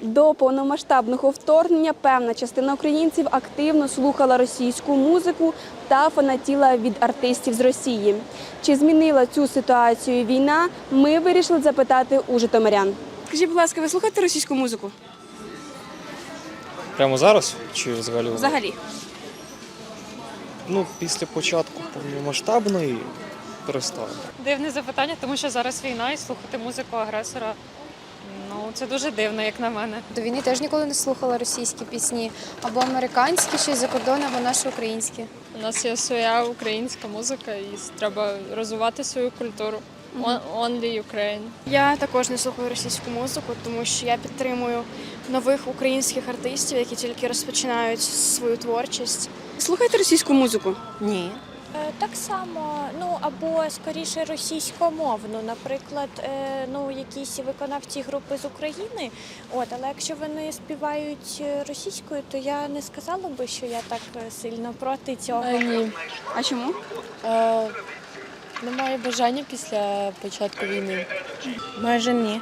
До повномасштабного вторгнення певна частина українців активно слухала російську музику та фанатіла від артистів з Росії. Чи змінила цю ситуацію війна? Ми вирішили запитати у житомирян. Скажіть, будь ласка, ви слухаєте російську музику? Прямо зараз чи взагалі? Взагалі? Ну, після початку повномасштабної перестав. Дивне запитання, тому що зараз війна і слухати музику агресора. Ну, це дуже дивно, як на мене. До війни теж ніколи не слухала російські пісні або американські, щось за кордону, або наші українські. У нас є своя українська музика, і треба розвивати свою культуру. Only Ukraine. Я також не слухаю російську музику, тому що я підтримую нових українських артистів, які тільки розпочинають свою творчість. Слухаєте російську музику? Ні. Е, Так само, ну або скоріше російськомовну, наприклад, е, ну якісь виконавці групи з України. От, але якщо вони співають е, російською, то я не сказала би, що я так сильно проти цього. ні. А чому? Е, немає бажання після початку війни. Майже ні.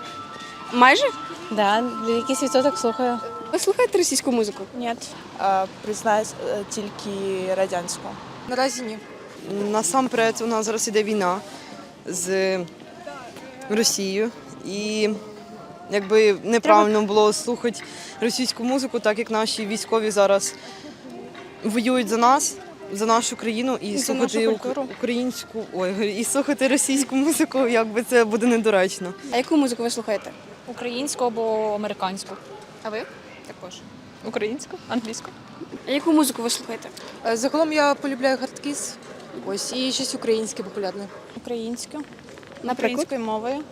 Майже? Да, якийсь відсоток слухаю. Ви слухаєте російську музику? Ні. Признаюсь, тільки радянську. Наразі ні. Насамперед, у нас зараз іде війна з Росією, і якби неправильно було слухати російську музику, так як наші військові зараз воюють за нас, за нашу країну, і, за слухати українську, ой, і слухати російську музику, якби це буде недоречно. А яку музику ви слухаєте? Українську або американську. А ви? Також. Українську, англійську. А яку музику ви слухаєте? Е, Загалом я полюбляю хардкіс, ось і щось українське популярне. Наприклад? українською мовою.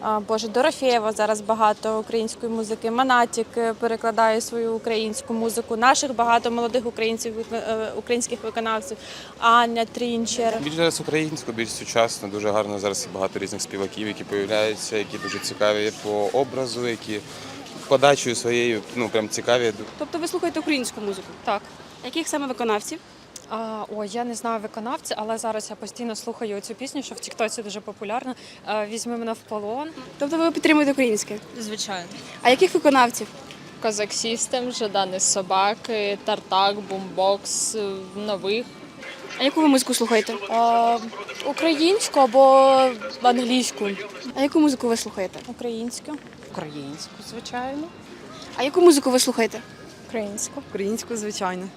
А, Боже, Дорофєєва зараз багато української музики. Манатік е, перекладає свою українську музику. Наших багато молодих українців, е, українських виконавців. Аня Трінчер. Більш зараз українську, більш сучасно, дуже гарно зараз багато різних співаків, які появляються, які дуже цікаві по образу, які подачею своєю ну прям цікаві. Тобто ви слухаєте українську музику? Так. Яких саме виконавців? А, ой, я не знаю виконавця, але зараз я постійно слухаю цю пісню, що в Тіктоці дуже популярна. Е, Візьми мене в полон. Тобто ви підтримуєте українське? Звичайно. А яких виконавців? Козак Сістем, Жадани Собаки, Тартак, Бумбокс, е, нових. А яку ви музику слухаєте? Українську або англійську. А яку музику ви слухаєте? Українську. Українську, звичайно. А яку музику ви слухаєте? Українську. Українську, звичайно.